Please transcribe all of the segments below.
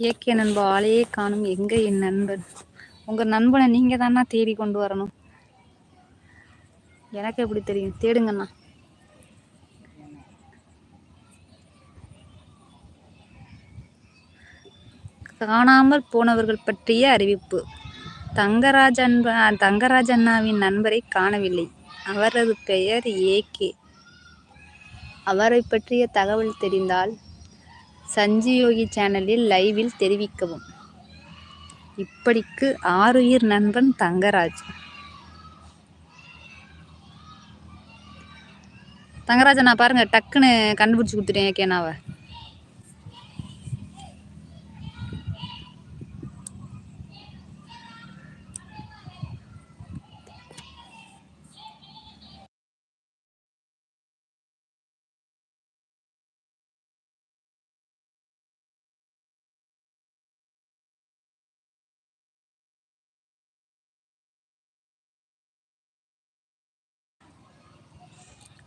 AK நண்பா ஆளையே காணும் எங்க என் நண்பன்? உங்க நண்பனை நீங்க தானா தேடி கொண்டு வரணும். எனக்கு எப்படி தெரியும்? தேடுங்கண்ணா. காணாமல் போனவர்கள் பற்றிய அறிவிப்பு. தங்கராஜ் அன்ப தங்கராஜ் அண்ணாவின் நண்பரை காணவில்லை. அவரது பெயர் ஏகே அவரை பற்றிய தகவல் தெரிந்தால் சஞ்சியோகி சேனலில் லைவில் தெரிவிக்கவும். இப்படிக்கு ஆறுயிர் நண்பன் தங்கராஜ். தங்கராஜன் நான் பாருங்க டக்குன்னு கண்டுபிடிச்சி கொடுத்துட்டேன் கேனாவை.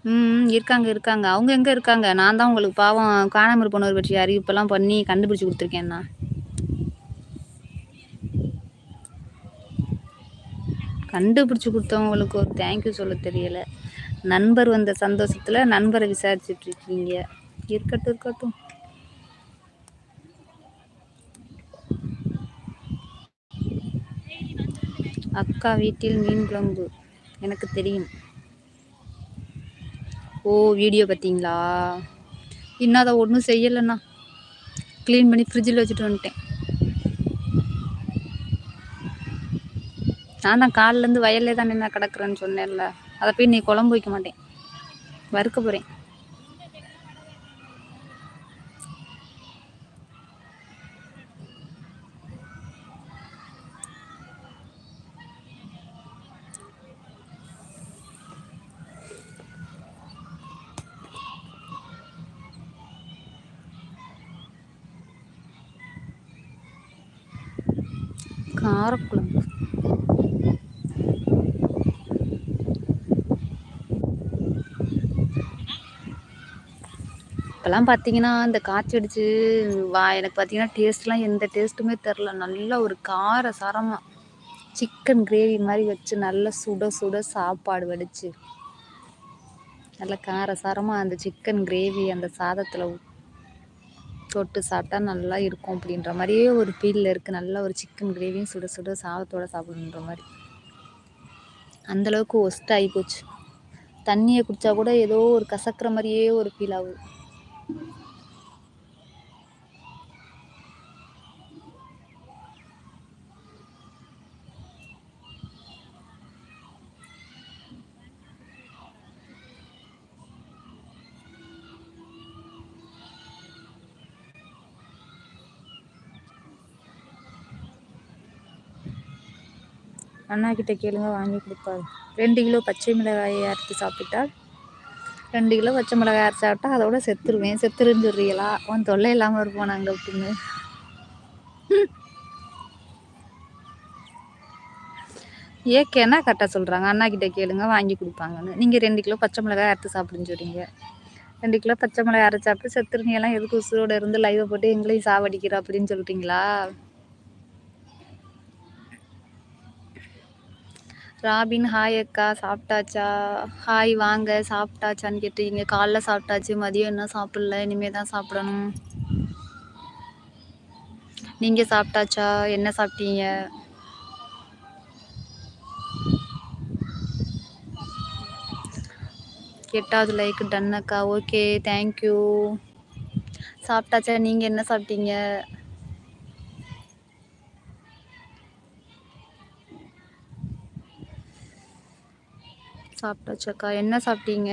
ம் இருக்காங்க இருக்காங்க. அவங்க எங்கே இருக்காங்க? நான் தான் உங்களுக்கு பாவம் காணாமல் போனவர் பற்றி அறிவிப்பெல்லாம் பண்ணி கண்டுபிடிச்சி கொடுத்துருக்கேண்ணா கண்டுபிடிச்சி கொடுத்தவங்களுக்கு ஒரு தேங்க்யூ சொல்ல தெரியலை. நண்பர் வந்த சந்தோஷத்தில் நண்பரை விசாரிச்சுட்டு இருக்கீங்க. இருக்கட்டும் இருக்கட்டும். அக்கா வீட்டில் மீன் குழம்பு. எனக்கு தெரியும். ஓ வீடியோ பார்த்தீங்களா இன்னும் அதை ஒன்றும் செய்யலைண்ணா. க்ளீன் பண்ணி ஃப்ரிட்ஜில் வச்சுட்டு வந்துட்டேன். நான் தான் காலிலேருந்து வயல்லே தான் நின்று கிடக்குறேன்னு சொன்னேன்ல. அதை போய் நீ குழம்பு வைக்க மாட்டேன். வறுக்க போகிறேன் காரக்குழம்பு. இப்போல்லாம் பார்த்தீங்கன்னா இந்த காய்ச்சி அடிச்சு வா எனக்கு பார்த்தீங்கன்னா டேஸ்ட்லாம் எந்த டேஸ்ட்டுமே தெரில. நல்ல ஒரு கார சாரமாக சிக்கன் கிரேவி மாதிரி வச்சு நல்லா சுட சுட சாப்பாடு வடித்து நல்லா கார சாரமாக அந்த சிக்கன் கிரேவி அந்த சாதத்தில் தொட்டு சாப்பிட்டா நல்லா இருக்கும் அப்படின்ற மாதிரியே ஒரு ஃபீலில் இருக்குது நல்ல ஒரு சிக்கன் கிரேவியும் சுட சுட சாதத்தோடு சாப்பிடுன்ற மாதிரி. அந்தளவுக்கு ஒஸ்ட் ஆகி போச்சு. தண்ணியை குடித்தா கூட ஏதோ ஒரு கசக்கிற மாதிரியே ஒரு ஃபீல் ஆகுது. அண்ணா கிட்டே கேளுங்க வாங்கி கொடுப்பாரு. ரெண்டு கிலோ பச்சை மிளகாயை அரைச்சி சாப்பிட்டால் ரெண்டு கிலோ பச்சை மிளகாய் அரைச்சி சாப்பிட்டா அதோட செத்துருவேன். செத்துருன்னு சொல்றீங்களா உன் தொல்லை இல்லாமல் இருப்போம் நாங்கள் அப்படின்னு. என்ன கரெக்டாக சொல்கிறாங்க அண்ணா கிட்டே கேளுங்க வாங்கி கொடுப்பாங்கன்னு. நீங்கள் ரெண்டு கிலோ பச்சை மிளகாய் அரைத்து சாப்பிடுன்னு சொல்கிறீங்க ரெண்டு கிலோ பச்சை மிளகாய் அரைச்சி சாப்பிட்டு செத்துருங்க. எல்லாம் எதுக்கு உசுரோடு இருந்து லைவை போட்டு எங்களையும் சாவடிக்கிற அப்படின்னு சொல்கிறீங்களா ராபின் ஹாய் அக்கா சாப்பிட்டாச்சா? ஹாய் வாங்க சாப்பிட்டாச்சான்னு கேட்டீங்க காலைல சாப்பிட்டாச்சு மதியம் என்ன சாப்பிடல? இனிமேல் தான் சாப்பிடணும். நீங்கள் சாப்பிட்டாச்சா? என்ன சாப்பிட்டீங்க? எட்டாவது லைக் டன் அக்கா. Okay thank you. சாப்பிட்டாச்சா? நீங்கள் என்ன சாப்பிட்டீங்க? சாப்பிட்டாச்சாக்கா என்ன சாப்பிட்டீங்க?